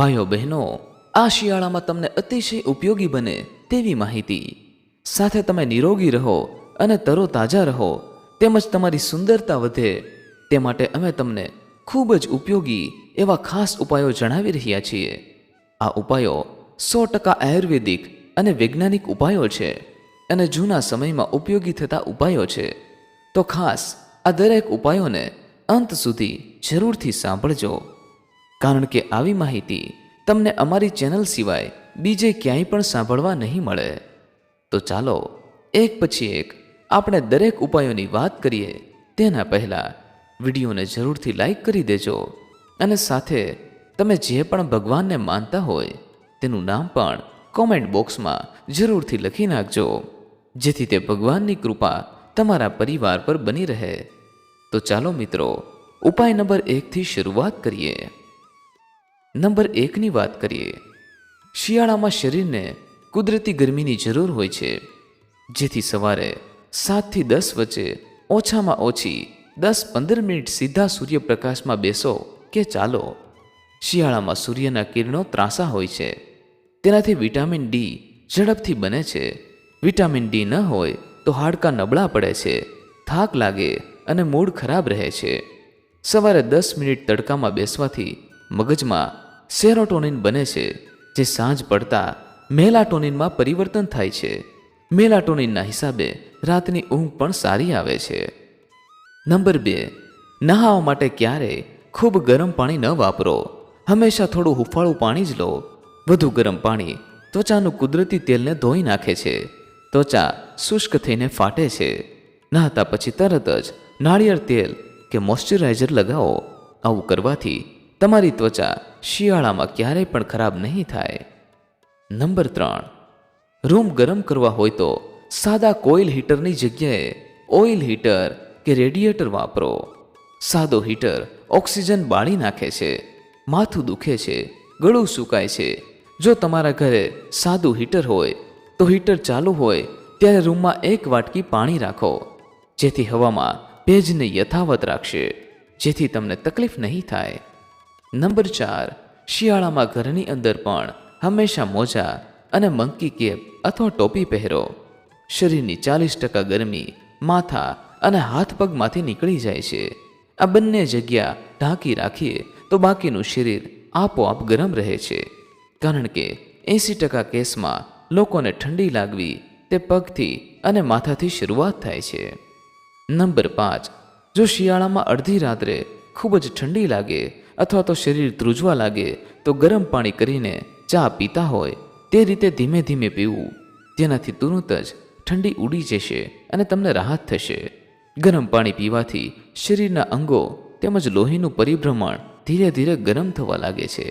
ભાઈઓ બહેનો, આ શિયાળામાં તમને અતિશય ઉપયોગી બને તેવી માહિતી. સાથે તમે નિરોગી રહો અને તરોતાજા રહો, તેમજ તમારી સુંદરતા વધે. તે માટે અમે તમને ખૂબ જ ઉપયોગી એવા ખાસ ઉપાયો જણાવી રહ્યા છીએ. આ ઉપાયો સો ટકા આયુર્વેદિક અને વૈજ્ઞાનિક ઉપાયો છે અને જૂના સમયમાં ઉપયોગી થતા ઉપાયો છે. તો ખાસ આ દરેક ઉપાયોને અંત સુધી જરૂરથી સાંભળજો. કારણ કે આવી માહિતી તમને અમારી ચેનલ સિવાય બીજે ક્યાંય પણ સાંભળવા નહીં મળે. તો ચાલો, એક પછી એક આપણે દરેક ઉપાયોની વાત કરીએ. તેના પહેલાં વિડીયોને જરૂરથી લાઈક કરી દેજો અને સાથે તમે જે પણ ભગવાનને માનતા હોય તેનું નામ પણ કોમેન્ટ બોક્સમાં જરૂરથી લખી નાખજો, જેથી તે ભગવાનની કૃપા તમારા પરિવાર પર બની રહે. તો ચાલો મિત્રો, ઉપાય નંબર એકથી શરૂઆત કરીએ. નંબર એકની વાત કરીએ. શિયાળામાં શરીરને કુદરતી ગરમીની જરૂર હોય છે, જેથી સવારે સાતથી દસ વચ્ચે ઓછામાં ઓછી દસ પંદર મિનિટ સીધા સૂર્યપ્રકાશમાં બેસો કે ચાલો. શિયાળામાં સૂર્યના કિરણો ત્રાસા હોય છે. તેનાથી વિટામિન ડી ઝડપથી બને છે. વિટામિન ડી ન હોય તો હાડકાં નબળા પડે છે, થાક લાગે અને મૂડ ખરાબ રહે છે. સવારે દસ મિનિટ તડકામાં બેસવાથી મગજમાં સેરોટોનિન બને છે, જે સાંજ પડતા મેલાટોનિનમાં પરિવર્તન થાય છે. મેલાટોનિનના હિસાબે રાતની ઊંઘ પણ સારી આવે છે. નંબર બે, નહાવા માટે ક્યારેય ખૂબ ગરમ પાણી ન વાપરો. હંમેશા થોડું હુફાળું પાણી જ લો. વધુ ગરમ પાણી ત્વચાનું કુદરતી તેલને ધોઈ નાખે છે. ત્વચા શુષ્ક થઈને ફાટે છે. નહાતા પછી તરત જ નાળિયેર તેલ કે મોઇશ્ચરાઇઝર લગાવો. આવું કરવાથી તમારી ત્વચા શિયાળામાં ક્યારેય પણ ખરાબ નહીં થાય. નંબર ત્રણ. રૂમ ગરમ કરવા હોય તો સાદા કોઇલ હીટરની જગ્યાએ ઓઇલ હીટર કે રેડિયેટર વાપરો. સાદો હીટર ઓક્સિજન બાળી નાખે છે, માથું દુખે છે, ગળું સુકાય છે. જો તમારા ઘરે સાદું હીટર હોય, તો હીટર ચાલુ હોય ત્યારે રૂમમાં એક વાટકી પાણી રાખો, જેથી હવામાં ભેજને યથાવત રાખશે, જેથી તમને તકલીફ નહીં થાય. નંબર ચાર, શિયાળામાં ઘરની અંદર પણ હંમેશા મોજા અને મંકી કેપ અથવા ટોપી પહેરો. શરીરની ચાલીસ ટકા ગરમી માથા અને હાથ પગમાંથી નીકળી જાય છે. આ બંને જગ્યા ઢાંકી રાખીએ તો બાકીનું શરીર આપોઆપ ગરમ રહે છે. કારણ કે એંસી ટકા કેસમાં લોકોને ઠંડી લાગવી તે પગથી અને માથાથી શરૂઆત થાય છે. નંબર પાંચ, જો શિયાળામાં અડધી રાત્રે ખૂબ જ ઠંડી લાગે અથવા તો શરીર ધ્રુજવા લાગે, તો ગરમ પાણી કરીને ચા પીતા હોય, તે રીતે ધીમે ધીમે પીવું. જેનાથી તુરંત જ ઠંડી ઉડી જશે અને તમને રાહત થશે. ગરમ પાણી પીવાથી શરીરના અંગો તેમજ લોહીનું પરિભ્રમણ ધીરે ધીરે ગરમ થવા લાગે છે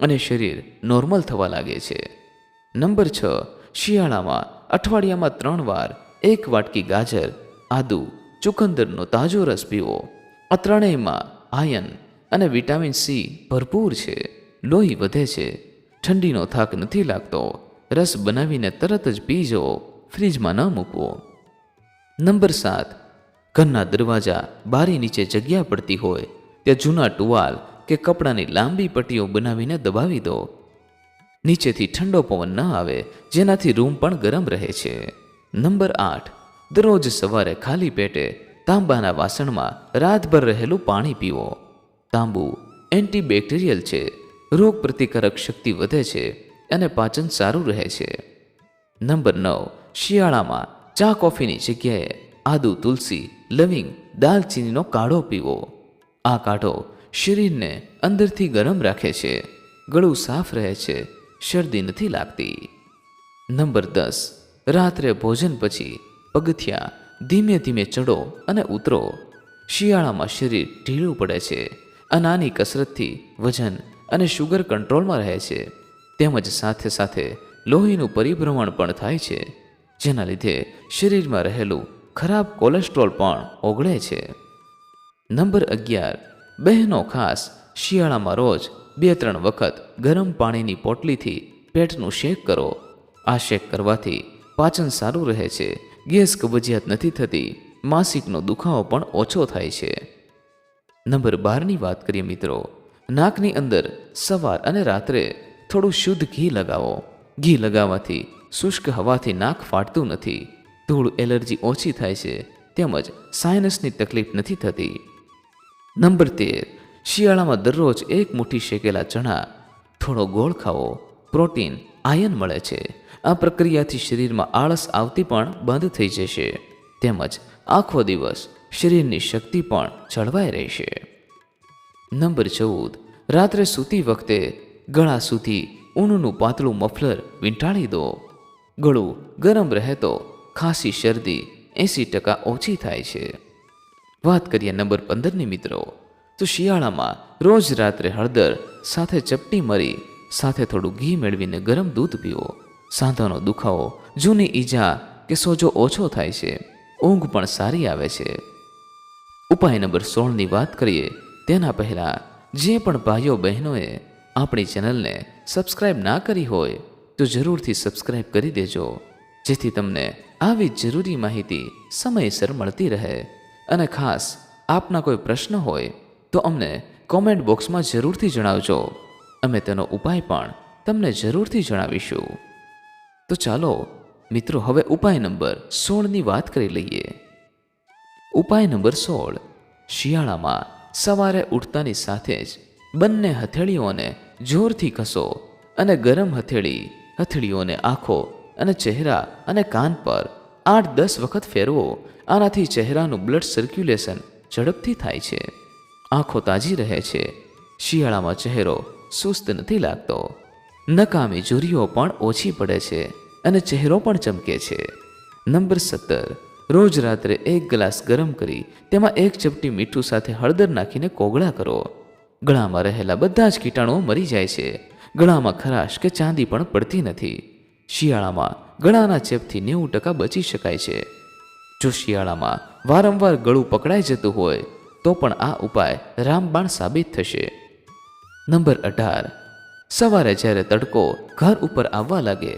અને શરીર નોર્મલ થવા લાગે છે. નંબર છ, શિયાળામાં અઠવાડિયામાં ત્રણ વાર એક વાટકી ગાજર, આદુ, ચુકંદરનો તાજો રસ પીવો. આ ત્રણેયમાં આયન અને વિટામિન સી ભરપૂર છે. લોહી વધે છે. ઠંડીનો થાક નથી લાગતો. રસ બનાવીને તરત જ પી જવો ફ્રીજમાં ન મૂકવો. નંબર સાત. ઘરના દરવાજા બારી નીચે જગ્યા પડતી હોય. ત્યાં જૂના ટુવાલ કે કપડાની લાંબી પટ્ટીઓ બનાવીને દબાવી દો. નીચેથી ઠંડો પવન ન આવે, જેનાથી રૂમ પણ ગરમ રહે છે. નંબર આઠ. દરરોજ સવારે ખાલી પેટે તાંબાના વાસણમાં રાતભર રહેલું પાણી પીવો. તાંબુ એન્ટીબેક્ટેરિયલ છે. રોગ પ્રતિકારક શક્તિ વધે છે અને પાચન સારું રહે છે. નંબર નવ, શિયાળામાં ચા કોફીની જગ્યાએ આદુ તુલસી, લવિંગ, દાલચીનીનો કાઢો પીવો. આ કાઢો શરીરને અંદરથી ગરમ રાખે છે. ગળું સાફ રહે છે, શરદી નથી લાગતી. નંબર દસ, રાત્રે ભોજન પછી પગથિયા ધીમે ધીમે ચડો અને ઉતરો. શિયાળામાં શરીર ઢીલું પડે છે. આ નાની કસરતથી વજન અને શુગર કંટ્રોલમાં રહે છે. તેમજ સાથે સાથે લોહીનું પરિભ્રમણ પણ થાય છે, જેના લીધે શરીરમાં રહેલું ખરાબ કોલેસ્ટ્રોલ પણ ઓગળે છે. નંબર અગિયાર, બહેનો ખાસ શિયાળામાં રોજ બે ત્રણ વખત ગરમ પાણીની પોટલીથી પેટનું શેક કરો. આ શેક કરવાથી પાચન સારું રહે છે. ગેસ કબજિયાત નથી થતી, માસિકનો દુખાવો પણ ઓછો થાય છે. નંબર બારની વાત કરીએ મિત્રો. નાકની અંદર સવાર અને રાત્રે થોડું શુદ્ધ ઘી લગાવો. ઘી લગાવવાથી શુષ્ક હવાથી નાક ફાટતું નથી. ધૂળ, એલર્જી ઓછી થાય છે. તેમજ સાયનસની તકલીફ નથી થતી. નંબર તેર. શિયાળામાં દરરોજ એક મુઠ્ઠી શેકેલા ચણા. થોડો ગોળ ખાવો. પ્રોટીન, આયન મળે છે. આ પ્રક્રિયાથી શરીરમાં આળસ આવતી પણ બંધ થઈ જશે. તેમજ આખો દિવસ શરીરની શક્તિ પણ જળવાઈ રહેશે. નંબર ચૌદ. રાત્રે સૂતી વખતે ગળા સુધી ઊનનું પાતળું મફલર વીંટાળી દો. ગળું ગરમ રહે તો ખાંસી શરદી એંસી ટકા ઓછી થાય છે. વાત કરીએ નંબર પંદરની મિત્રો. તો શિયાળામાં રોજ રાત્રે હળદર સાથે ચપટી મરી, સાથે થોડું ઘી મેળવીને ગરમ દૂધ પીવો સાંધાનો દુખાવો, જૂની ઈજા કે સોજો ઓછો થાય છે. ઊંઘ પણ સારી આવે છે. ઉપાય નંબર સોળની વાત કરીએ, તેના પહેલાં જે પણ ભાઈઓ બહેનોએ આપણી ચેનલને સબસ્ક્રાઇબ ના કરી હોય, તો જરૂરથી સબસ્ક્રાઇબ કરી દેજો, જેથી તમને આવી જરૂરી માહિતી સમયસર મળતી રહે. અને ખાસ, આપના કોઈ પ્રશ્ન હોય, તો અમને કોમેન્ટ બોક્સમાં જરૂરથી જણાવજો. અમે તેનો ઉપાય પણ તમને જરૂરથી જણાવીશું. તો ચાલો, મિત્રો, હવે ઉપાય નંબર સોળની વાત કરી લઈએ. ઉપાય નંબર સોળ. શિયાળામાં સવારે ઉઠતાની સાથે જ બંને હથેળીઓને જોરથી કસો અને ગરમ હથેળી, હથેળીઓને આંખો અને ચહેરા અને કાન પર આઠ દસ વખત ફેરવો. આનાથી ચહેરાનું બ્લડ સર્ક્યુલેશન ઝડપથી થાય છે. આંખો તાજી રહે છે. શિયાળામાં ચહેરો સુસ્ત નથી લાગતો. નકામી જોરીઓ પણ ઓછી પડે છે અને ચહેરો પણ ચમકે છે. નંબર સત્તર. રોજ રાત્રે એક ગ્લાસ ગરમ કરી તેમાં એક ચપટી મીઠું સાથે હળદર નાખીને કોગળા કરો. ગળામાં રહેલા બધા જ કીટાણુઓ મરી જાય છે. ગળામાં ખરાશ કે ચાંદી પણ પડતી નથી. શિયાળામાં ગળાના ચેપથી નેવું ટકા બચી શકાય છે. જો શિયાળામાં વારંવાર ગળું પકડાઈ જતું હોય, તો પણ આ ઉપાય રામબાણ સાબિત થશે. નંબર અઢાર. સવારે જ્યારે તડકો ઘર ઉપર આવવા લાગે,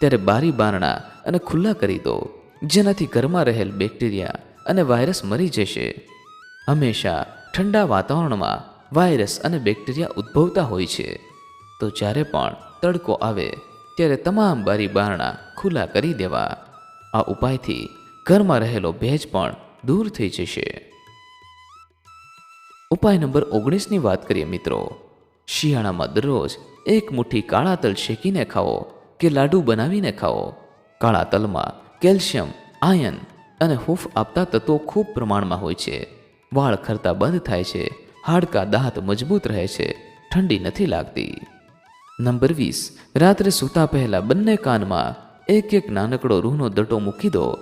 ત્યારે બારી બારણા અને ખુલ્લા કરી દો. જેનાથી ઘરમાં રહેલ બેક્ટેરિયા અને વાયરસ મરી જશે. હંમેશા ઠંડા વાતાવરણમાં વાયરસ અને બેક્ટેરિયા ઉદ્ભવતા હોય છે. તો જ્યારે પણ તડકો આવે, ત્યારે તમામ બારી બારણા ખુલ્લા કરી દેવા. આ ઉપાયથી ઘરમાં રહેલો ભેજ પણ દૂર થઈ જશે. ઉપાય નંબર ઓગણીસની વાત કરીએ મિત્રો. શિયાળામાં દરરોજ એક મુઠ્ઠી કાળા તલ શેકીને ખાઓ કે લાડુ બનાવીને ખાઓ. કાળા તલમાં કેલ્શિયમ, આયન અને હૂફ આપતા તત્વો ખૂબ પ્રમાણમાં હોય છે. વાળ ખરતા બંધ થાય છે, હાડકા દાંત મજબૂત રહે છે, ઠંડી નથી લાગતી. નંબર વીસ, રાત્રે સૂતા પહેલા બંને કાનમાં એક એક નાનકડો રૂહનો દટો મૂકી દો.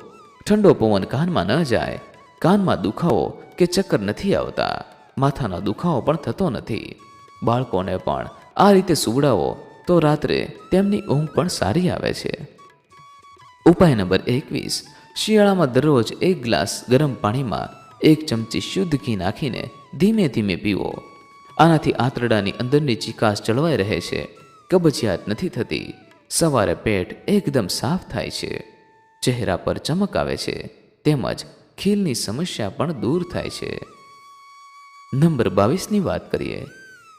ઠંડો પવન કાનમાં ન જાય. કાનમાં દુખાવો કે ચક્કર નથી આવતા. માથાનો દુખાવો પણ થતો નથી. બાળકોને પણ આ રીતે સુવડાવો તો રાત્રે તેમની ઊંઘ પણ સારી આવે છે. ઉપાય નંબર એકવીસ. શિયાળામાં દરરોજ એક ગ્લાસ ગરમ પાણીમાં એક ચમચી શુદ્ધ ઘી નાખીને ધીમે ધીમે પીવો. આનાથી આંતરડાની અંદરની ચિકાસ જળવાઈ રહે છે. કબજિયાત નથી થતી. સવારે પેટ એકદમ સાફ થાય છે. ચહેરા પર ચમક આવે છે. તેમજ ખીલની સમસ્યા પણ દૂર થાય છે. નંબર બાવીસની વાત કરીએ.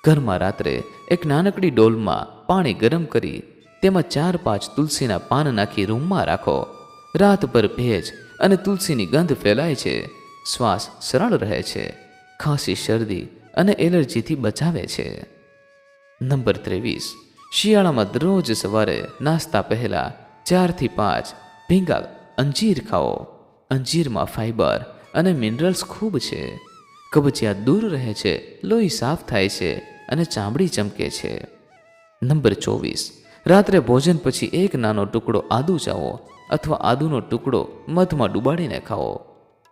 ઘરમાં રાત્રે એક નાનકડી ડોલમાં પાણી ગરમ કરી તેમાં ચાર પાંચ તુલસીના પાન નાખી રૂમમાં રાખો. રાતભર ભેજ અને તુલસીની ગંધ ફેલાય છે. શ્વાસ સરળ રહે છે. ખાંસી, શરદી અને એલર્જીથી બચાવે છે. નંબર ત્રેવીસ. શિયાળામાં દરરોજ સવારે નાસ્તા પહેલાં ચારથી પાંચ ભીંગા અંજીર ખાઓ. અંજીરમાં ફાઈબર અને મિનરલ્સ ખૂબ છે. કબજિયાત દૂર રહે છે, લોહી સાફ થાય છે અને ચામડી ચમકે છે. નંબર ચોવીસ. રાત્રે ભોજન પછી એક નાનો ટુકડો આદુ ચાવો અથવા આદુનો ટુકડો મધમાં ડુબાડીને ખાઓ.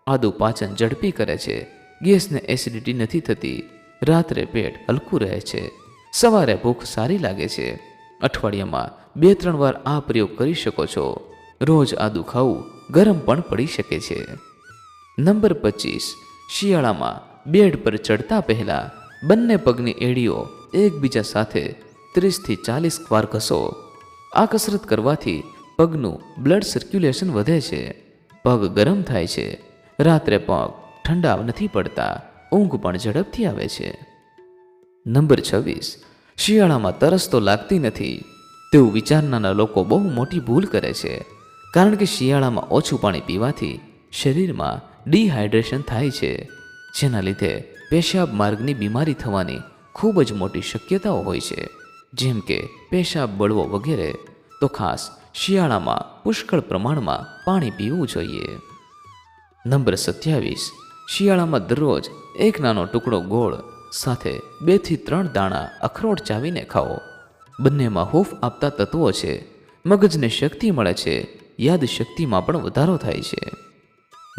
આદુ પાચન ઝડપી કરે છે. ગેસને એસિડિટી નથી થતી. રાત્રે પેટ હલકું રહે છે. સવારે ભૂખ સારી લાગે છે. અઠવાડિયામાં બે ત્રણ વાર આ પ્રયોગ કરી શકો છો. રોજ આદુ ખાવું ગરમ પણ પડી શકે છે. નંબર પચીસ. શિયાળામાં બેડ પર ચડતા પહેલા બંને પગની એડીઓ એકબીજા સાથે ત્રીસથી ચાલીસ વાર ઘસો આ કસરત કરવાથી પગનું બ્લડ સર્ક્યુલેશન વધે છે. પગ ગરમ થાય છે. રાત્રે પગ ઠંડા નથી પડતા. ઊંઘ પણ ઝડપથી આવે છે. નંબર છવ્વીસ. શિયાળામાં તરસ તો લાગતી નથી. તેવું વિચારનારા લોકો બહુ મોટી ભૂલ કરે છે. કારણ કે શિયાળામાં ઓછું પાણી પીવાથી શરીરમાં ડિહાઇડ્રેશન થાય છે. જેના લીધે પેશાબ માર્ગની બીમારી થવાની ખૂબ જ મોટી શક્યતાઓ હોય છે. જેમ કે પેશાબ બળવો વગેરે, તો ખાસ શિયાળામાં પુષ્કળ પ્રમાણમાં પાણી પીવું જોઈએ. નંબર સત્યાવીસ, શિયાળામાં દરરોજ એક નાનો ટુકડો ગોળ સાથે બેથી ત્રણ દાણા અખરોટ ચાવીને ખાઓ. બંનેમાં હૂફ આપતા તત્વો છે, મગજને શક્તિ મળે છે, યાદ શક્તિમાં પણ વધારો થાય છે.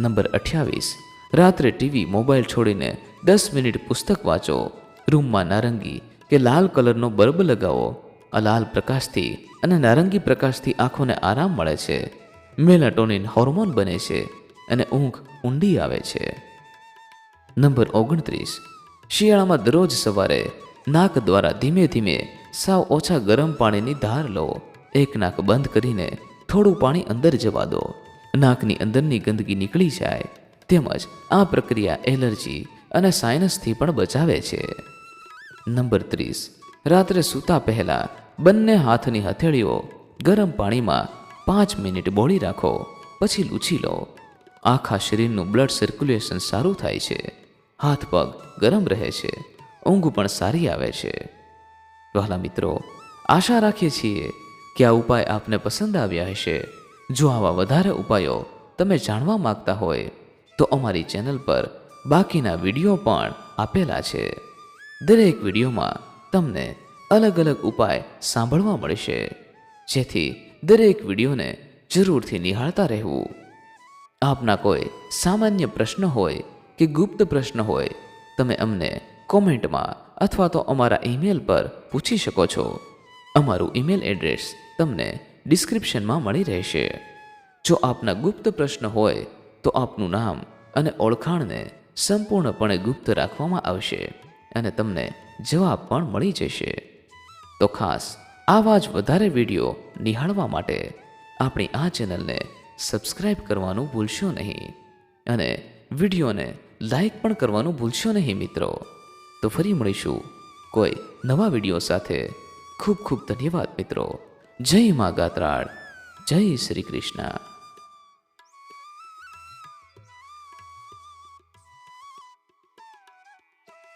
નંબર અઠ્યાવીસ, રાત્રે ટીવી મોબાઈલ છોડીને દસ મિનિટ પુસ્તક વાંચો. રૂમમાં નારંગી કે લાલ કલરનો બલ્બ લગાવો, આ લાલ પ્રકાશથી અને નારંગી પ્રકાશથી આંખોને આરામ મળે છે. મેલાટોનિન હોર્મોન બને છે અને ઊંઘ ઊંડી આવે છે. નંબર ઓગણત્રીસ. શિયાળામાં દરરોજ સવારે નાક દ્વારા ધીમે ધીમે સાવ ઓછા ગરમ પાણીની ધાર લો. એક નાક બંધ કરીને થોડું પાણી અંદર જવા દો. નાકની અંદરની ગંદકી નીકળી જાય. તેમજ આ પ્રક્રિયા એલર્જી અને સાયનસથી પણ બચાવે છે. નંબર ત્રીસ. રાત્રે સૂતા પહેલાં બંને હાથની હથેળીઓ ગરમ પાણીમાં પાંચ મિનિટ બોળી રાખો, પછી લૂછી લો. આખા શરીરનું બ્લડ સર્ક્યુલેશન સારું થાય છે. હાથ પગ ગરમ રહે છે. ઊંઘ પણ સારી આવે છે. વહાલા મિત્રો, આશા રાખીએ છીએ કે આ ઉપાય આપને પસંદ આવ્યા હશે. જો આવા વધારે ઉપાયો તમે જાણવા માગતા હોય, તો અમારી ચેનલ પર બાકીના વીડિયો પણ આપેલા છે. દરેક વિડીયોમાં તમને અલગ અલગ ઉપાય સાંભળવા મળશે. જેથી દરેક વિડીયોને જરૂરથી નિહાળતા રહેવું. આપના કોઈ સામાન્ય પ્રશ્ન હોય કે ગુપ્ત પ્રશ્ન હોય, તમે અમને કોમેન્ટમાં અથવા તો અમારા ઈમેલ પર પૂછી શકો છો. અમારું ઈમેલ એડ્રેસ તમને ડિસ્ક્રિપ્શનમાં મળી રહેશે. જો આપના ગુપ્ત પ્રશ્ન હોય, તો આપનું નામ અને ઓળખાણને સંપૂર્ણપણે ગુપ્ત રાખવામાં આવશે. અને તમને જવાબ પણ મળી જશે. તો ખાસ, આવા જ વધારે વીડિયો નિહાળવા માટે આપણી આ ચેનલને સબસ્ક્રાઇબ કરવાનું ભૂલશો નહીં. અને વિડીયોને લાઈક પણ કરવાનું ભૂલશો નહીં મિત્રો. તો ફરી મળીશું કોઈ નવા વીડિયો સાથે. ખૂબ ખૂબ ધન્યવાદ મિત્રો. જય મા ગાત્રાળ. જય શ્રી કૃષ્ણ.